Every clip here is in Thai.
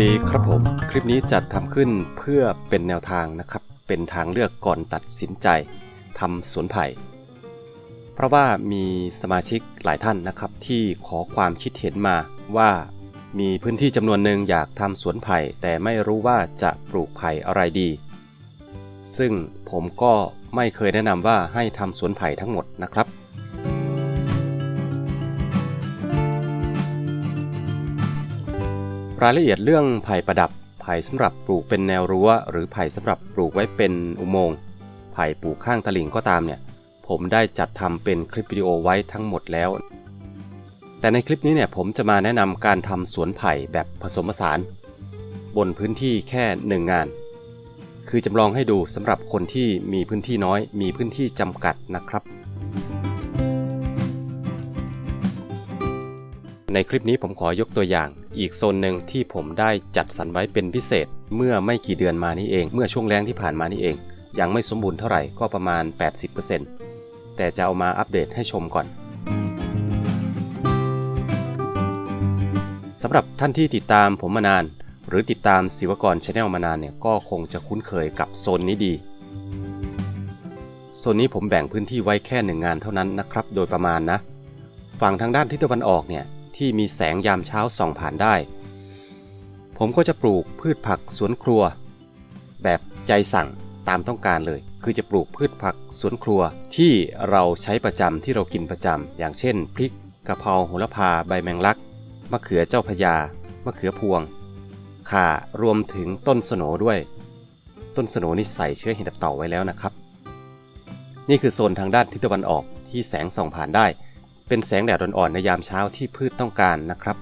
ดีครับผม คลิปนี้จัดทำขึ้นเพื่อเป็นแนวทางนะครับ เป็นทางเลือกก่อนตัดสินใจทำสวนไผ่ เพราะว่ามีสมาชิกหลายท่านนะครับที่ขอความคิดเห็นมาว่ามีพื้นที่จำนวนหนึ่งอยากทำสวนไผ่ แต่ไม่รู้ว่าจะปลูกไผ่อะไรดี ซึ่งผมก็ไม่เคยแนะนำว่าให้ทำสวนไผ่ทั้งหมดนะครับ รายละเอียดเรื่องไผ่ประดับ ไผ่สำหรับปลูกเป็นแนวรั้ว หรือไผ่สำหรับปลูกไว้เป็นอุโมงค์ ไผ่ปลูกข้างตลิ่งก็ตามเนี่ย ผมได้จัดทำเป็นคลิปวิดีโอไว้ทั้งหมดแล้ว แต่ในคลิปนี้เนี่ยผมจะมาแนะนำการทำสวนไผ่แบบผสมผสาน บนพื้นที่แค่หนึ่งงาน คือจำลองให้ดูสำหรับคนที่มีพื้นที่น้อย มีพื้นที่จำกัดนะครับ ในคลิปนี้ผมขอยกตัวอย่าง อีกโซนหนึ่งที่ผมได้จัดสรรไว้เป็นพิเศษ เมื่อไม่กี่เดือนมานี้เอง เมื่อช่วงแรงที่ผ่านมานี้เอง ยังไม่สมบูรณ์เท่าไหร่ก็ประมาณ 80%แต่จะเอามาอัปเดตให้ชมก่อนสำหรับท่านที่ติดตามผมมานาน หรือติดตามศิวกรชาแนลมานานเนี่ยก็คงจะคุ้นเคยกับโซนนี้ดีโซนนี้ผมแบ่งพื้นที่ไว้แค่หนึ่งงานเท่านั้นนะครับ โดยประมาณนะ ฝั่งทางด้านทิศตะวันออกเนี่ย ที่มีแสงยามเช้าส่องผ่านได้ ผมก็จะปลูกพืชผักสวนครัว แบบใจสั่งตามต้องการเลย คือจะปลูกพืชผักสวนครัวที่เราใช้ประจำที่เรากินประจำอย่างเช่น พริกกะเพราโหระพาใบแมงลักมะเขือเจ้าพระยามะเขือพวง ข่ารวมถึงต้นสโนด้วย ต้นสโนนี่ใส่เชื้อเห็ดเต่าไว้แล้วนะครับ นี่คือโซนทางด้านทิศตะวันออกที่แสงส่องผ่านได้ เป็นแสงแดดอ่อนๆในยามเช้าที่พืชต้องการนะครับ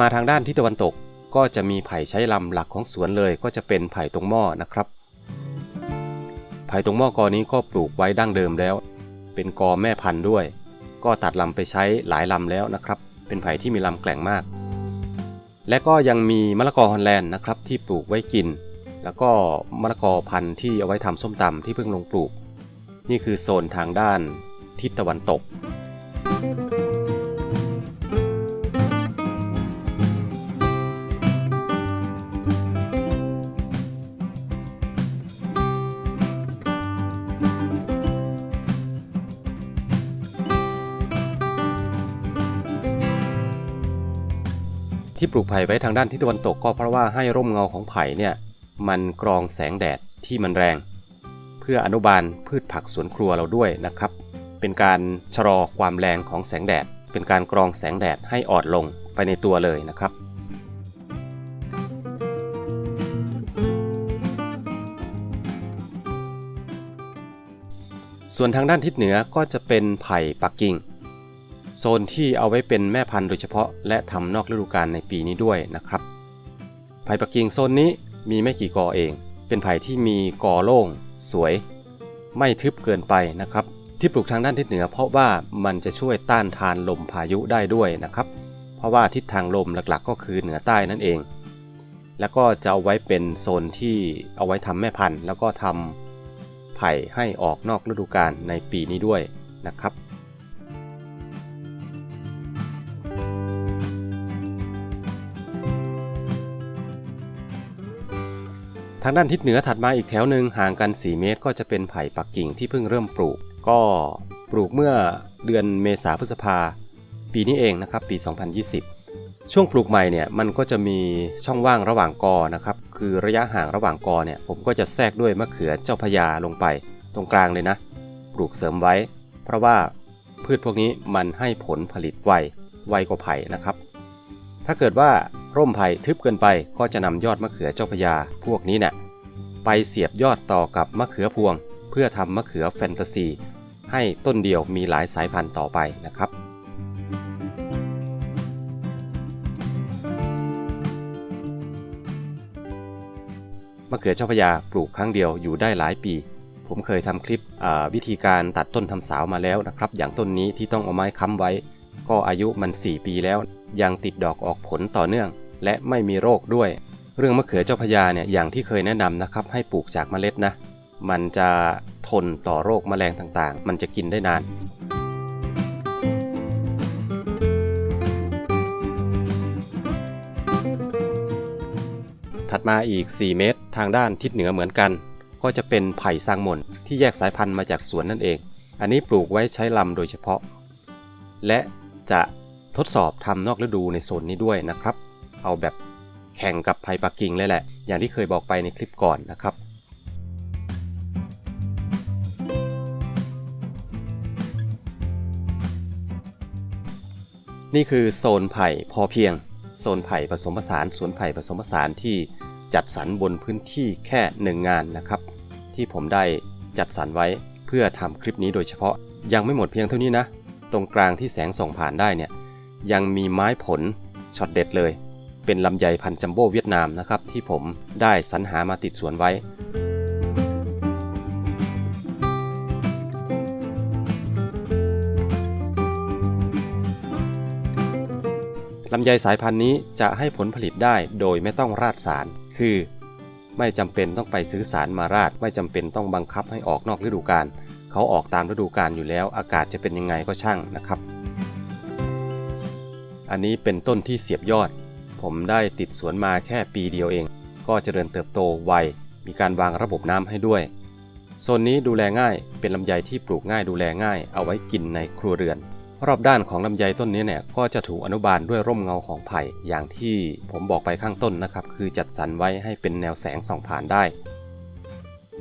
มาทางด้านทิศตะวันตก ก็จะมีไผ่ใช้ลำหลักของสวนเลย ก็จะเป็นไผ่ตรงหม้อนะครับ ไผ่ตรงหม้อกอนี้ก็ปลูกไว้ดั้งเดิมแล้ว เป็นกอแม่พันธุ์ด้วย ก็ตัดลำไปใช้หลายลำแล้วนะครับ เป็นไผ่ที่มีลำแกล่งมาก และก็ยังมีมะละกอฮอลแลนด์นะครับที่ปลูกไว้กิน แล้วก็มะละกอพันธุ์ที่เอาไว้ทำส้มตำที่เพิ่งลงปลูก นี่คือโซนทางด้านทิศตะวันตก ที่ปลูกไผ่ไว้ทางด้านทิศตะวันตกก็เพราะว่าให้ร่มเงาของไผ่เนี่ยมันกรองแสงแดดที่มันแรง เพื่ออนุบาลพืชผักสวนครัวเราด้วยนะครับ เป็นการชะลอความแรงของแสงแดด เป็นการกรองแสงแดดให้อ่อนลงไปในตัวเลยนะครับส่วนทางด้านทิศเหนือก็จะเป็นไผ่ปักกิ่ง โซนที่เอาไว้เป็นแม่พันธุ์โดยเฉพาะ และทำนอกฤดูกาลในปีนี้ด้วยนะครับ ไผ่ปักกิ่งโซนนี้มีไม่กี่กอเอง เป็นไผ่ที่มีกอโล่ง สวย ไม่ทึบเกินไปนะครับ ที่ปลูกทางด้านทิศเหนือ เพราะว่ามันจะช่วยต้านทานลมพายุได้ด้วยนะครับ เพราะว่าทิศทางลมหลักๆ ก็คือเหนือใต้นั่นเอง แล้วก็จะเอาไว้เป็นโซนที่เอาไว้ทำแม่พันธุ์ แล้วก็ทำไผ่ให้ออกนอกฤดูกาลในปีนี้ด้วยนะครับางด้านทิศเหนือถัดมาอีกแถวหนึ่งห่างกัน 4 เมตร ก็จะเป็นไผ่ปักกิ่งที่เพิ่งเริ่มปลูก ก็ปลูกเมื่อเดือนเมษาพฤษภา ปีนี้เองนะครับปี 2020 ช่วงปลูกใหม่เนี่ยมันก็จะมีช่องว่างระหว่างกอนะครับคือระยะห่างระหว่างกอเนี่ยผมก็จะแทรกด้วยมะเขือเจ้าพระยาลงไป ตรงกลางเลยนะ ปลูกเสริมไว้ เพราะว่าพืชพวกนี้มันให้ผลผลิตไวไวกว่าไผ่นะครับ ถ้าเกิดว่า ร่มไผ่ทึบเกินไปก็จะนำยอดมะเขือเจ้าพยาพวกนี้เนี่ยไปเสียบยอดต่อกับมะเขือพวง เพื่อทำมะเขือแฟนตาซี ให้ต้นเดียวมีหลายสายพันธุ์ต่อไปนะครับมะเขือเจ้าพยาปลูกครั้งเดียวอยู่ได้หลายปี ผมเคยทำคลิปวิธีการตัดต้นทำสาวมาแล้วนะครับ อย่างต้นนี้ที่ต้องเอาไม้ค้ำไว้ ก็อายุมัน 4 ปีแล้ว ยังติดดอกออกผลต่อเนื่อง และไม่มีโรคด้วย เรื่องมะเขือเจ้าพระยาเนี่ยอย่างที่เคยแนะนำนะครับ ให้ปลูกจากเมล็ดนะ มันจะทนต่อโรคแมลงต่างๆ มันจะกินได้นานถัดมาอีก 4 เมตร ทางด้านทิศเหนือเหมือนกัน ก็จะเป็นไผ่ซางมนที่แยกสายพันธุ์มาจากสวนนั่นเอง อันนี้ปลูกไว้ใช้ลำโดยเฉพาะ และจะทดสอบทำนอกฤดูในโซนนี้ด้วยนะครับ เอาแบบแข่งกับไผ่ปักกิ่งเลยแหละ อย่างที่เคยบอกไปในคลิปก่อนนะครับนี่คือโซนไผ่พอเพียง โซนไผ่ผสมผสานสวนไผ่ผสมผสานที่จัดสรรบนพื้นที่แค่หนึ่งงานนะครับ ที่ผมได้จัดสรรไว้เพื่อทำคลิปนี้โดยเฉพาะยังไม่หมดเพียงเท่านี้นะ ตรงกลางที่แสงส่องผ่านได้เนี่ยยังมีไม้ผลช็อตเด็ดเลย เป็นลำไยพันจัมโบ้เวียดนามนะครับ ที่ผมได้สรรหามาติดสวนไว้ ลำไยสายพันธุ์นี้จะให้ผลผลิตได้โดยไม่ต้องราดสาร คือ ไม่จำเป็นต้องไปซื้อสารมาราด ไม่จำเป็นต้องบังคับให้ออกนอกฤดูกาลเขาออกตามฤดูกาลอยู่แล้ว อากาศจะเป็นยังไงก็ช่างนะครับ อันนี้เป็นต้นที่เสียบยอด ผมได้ติดสวนมาแค่ปีเดียวเอง ก็เจริญเติบโตไว มีการวางระบบน้ำให้ด้วยโซนนี้ดูแลง่ายเป็นลำไยที่ปลูกง่ายดูแลง่าย เอาไว้กินในครัวเรือน รอบด้านของลำไยต้นนี้เนี่ยก็จะถูกอนุบาลด้วยร่มเงาของไผ่อย่างที่ผมบอกไปข้างต้นนะครับ คือจัดสรรไว้ให้เป็นแนวแสงส่องผ่านได้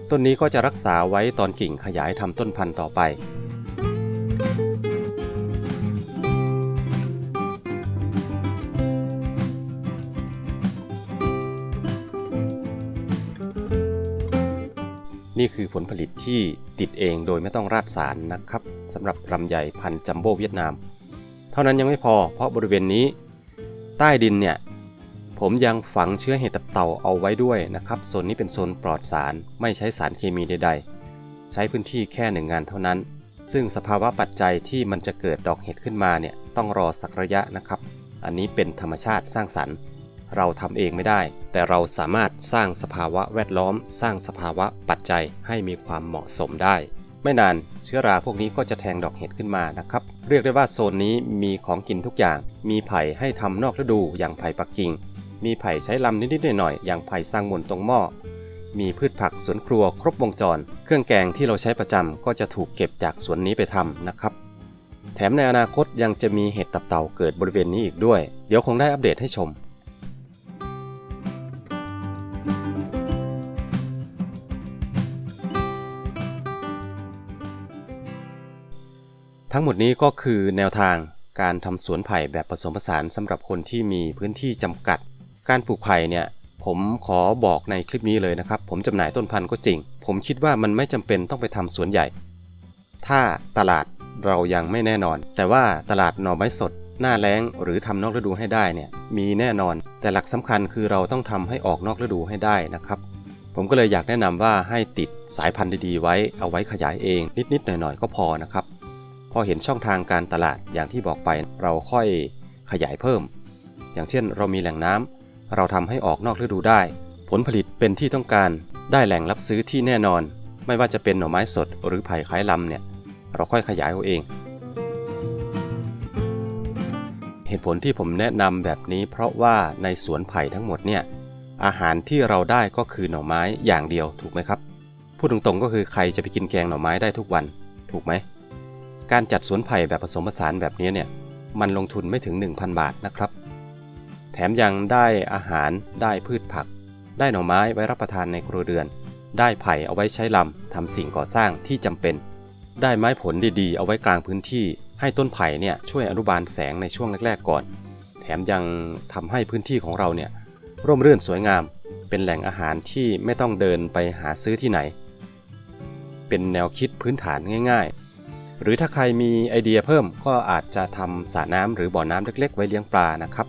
ต้นนี้ก็จะรักษาไว้ตอนกิ่งขยายทำต้นพันธุ์ต่อไป นี่คือผลผลิตที่ติดเองโดยไม่ต้องราดสารนะครับสำหรับลำไยพันธุ์จัมโบ้เวียดนาม เท่านั้นยังไม่พอ เพราะบริเวณนี้ ใต้ดินเนี่ย ผมยังฝังเชื้อเห็ดตับเต่าเอาไว้ด้วยนะครับโซนนี้เป็นโซนปลอดสารไม่ใช้สารเคมีใด ๆ ใช้พื้นที่แค่หนึ่งงานเท่านั้น ซึ่งสภาวะปัจจัยที่มันจะเกิดดอกเห็ดขึ้นมาเนี่ยต้องรอสักระยะนะครับ อันนี้เป็นธรรมชาติสร้างสรรค์ เราทำเองไม่ได้ แต่เราสามารถสร้างสภาวะแวดล้อม สร้างสภาวะปัจจัยให้มีความเหมาะสมได้ ไม่นานเชื้อราพวกนี้ก็จะแทงดอกเห็ดขึ้นมานะครับ เรียกได้ว่าโซนนี้มีของกินทุกอย่าง มีไผ่ให้ทำนอกฤดูอย่างไผ่ปักกิ่ง มีไผ่ใช้ลำนิดๆหน่อยๆอย่างไผ่สร้างหมุนตรงหม้อมีพืชผักสวนครัวครบวงจร เครื่องแกงที่เราใช้ประจำก็จะถูกเก็บจากสวนนี้ไปทำนะครับ แถมในอนาคตยังจะมีเห็ดตับเต่าเกิดบริเวณนี้อีกด้วย เดี๋ยวคงได้อัปเดตให้ชม ทั้งหมดนี้ก็คือแนวทางการทำสวนไผ่แบบผสมผสานสำหรับคนที่มีพื้นที่จำกัด การปลูกไผ่เนี่ยผมขอบอกในคลิปนี้เลยนะครับ ผมจำหน่ายต้นพันธุ์ก็จริง ผมคิดว่ามันไม่จำเป็นต้องไปทำสวนใหญ่ ถ้าตลาดเรายังไม่แน่นอน แต่ว่าตลาดหน่อไม้สด หน้าแล้งหรือทำนอกฤดูให้ได้เนี่ยมีแน่นอน แต่หลักสำคัญคือเราต้องทำให้ออกนอกฤดูให้ได้นะครับผมก็เลยอยากแนะนำว่าให้ติดสายพันธุ์ดีๆไว้เอาไว้ขยายเอง นิดๆหน่อยๆ ก็พอนะครับ อเห็นช่องทางการตลาดอย่างที่บอกไปเราค่อยขยายเพิ่ม อย่างเช่นเรามีแหล่งน้ำเราทำให้ออกนอกฤดูได้ ผลผลิตเป็นที่ต้องการได้แหล่งรับซื้อที่แน่นอน ไม่ว่าจะเป็นหน่อไม้สดหรือไผ่คล้ายลำเนี่ยเราค่อยขยายเอาเอง เหตุผลที่ผมแนะนำแบบนี้ เพราะว่าในสวนไผ่ทั้งหมดเนี่ยอาหารที่เราได้ก็คือหน่อไม้อย่างเดียวถูกไหมครับพูดตรงๆก็คือใครจะไปกินแกงหน่อไม้ได้ทุกวันถูกไหม การจัดสวนไผ่แบบผสมผสานแบบนี้เนี่ยมันลงทุนไม่ถึง 1,000 บาทนะครับ แถมยังได้อาหารได้พืชผัก ได้หน่อไม้ไว้รับประทานในครัวเรือน ได้ไผ่เอาไว้ใช้ลำทำสิ่งก่อสร้างที่จำเป็น ได้ไม้ผลดีๆ เอาไว้กลางพื้นที่ ให้ต้นไผ่เนี่ยช่วยอนุบาลแสงในช่วงแรกๆก่อน แถมยังทำให้พื้นที่ของเราเนี่ยร่มรื่นสวยงาม เป็นแหล่งอาหารที่ไม่ต้องเดินไปหาซื้อที่ไหน เป็นแนวคิดพื้นฐานง่าย ๆ หรือถ้าใครมีไอเดียเพิ่มก็อาจจะทำสระน้ำหรือบ่อน้ำเล็ก ๆ ไว้เลี้ยงปลานะครับ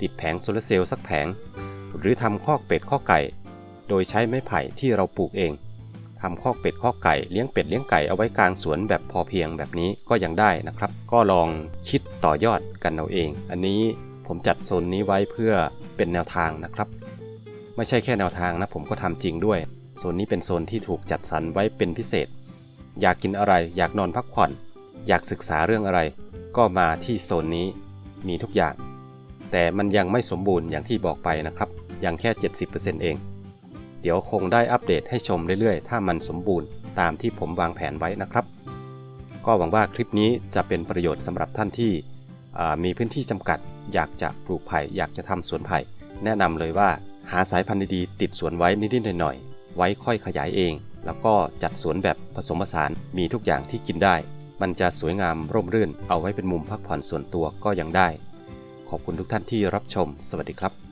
ติดแผงโซลาร์เซลล์สักแผง หรือทำคอกเป็ดคอกไก่ โดยใช้ไม้ไผ่ที่เราปลูกเองทำคอกเป็ดคอกไก่เลี้ยงเป็ดเลี้ยงไก่เอาไว้กลางสวนแบบพอเพียงแบบนี้ก็ยังได้นะครับ ก็ลองคิดต่อยอดกันเอาเอง อันนี้ผมจัดโซนนี้ไว้เพื่อเป็นแนวทางนะครับ ไม่ใช่แค่แนวทางนะผมก็ทำจริงด้วยโซนนี้เป็นโซนที่ถูกจัดสรรไว้เป็นพิเศษ อยากกินอะไร อยากนอนพักผ่อน อยากศึกษาเรื่องอะไร ก็มาที่โซนนี้มีทุกอย่าง แต่มันยังไม่สมบูรณ์อย่างที่บอกไปนะครับ ยังแค่ 70%เอง เดี๋ยวคงได้อัปเดตให้ชมเรื่อยๆ ถ้ามันสมบูรณ์ตามที่ผมวางแผนไว้นะครับ ก็หวังว่าคลิปนี้จะเป็นประโยชน์สำหรับท่านที่มีพื้นที่จำกัด อยากจะปลูกไผ่อยากจะทำสวนไผ่ แนะนำเลยว่าหาสายพันธุ์ดีๆติดสวนไว้นิดๆหน่อยๆไว้ค่อยขยายเอง แล้วก็จัดสวนแบบผสมผสานมีทุกอย่างที่กินได้ มันจะสวยงามร่มรื่น เอาไว้เป็นมุมพักผ่อนส่วนตัวก็ยังได้ ขอบคุณทุกท่านที่รับชม สวัสดีครับ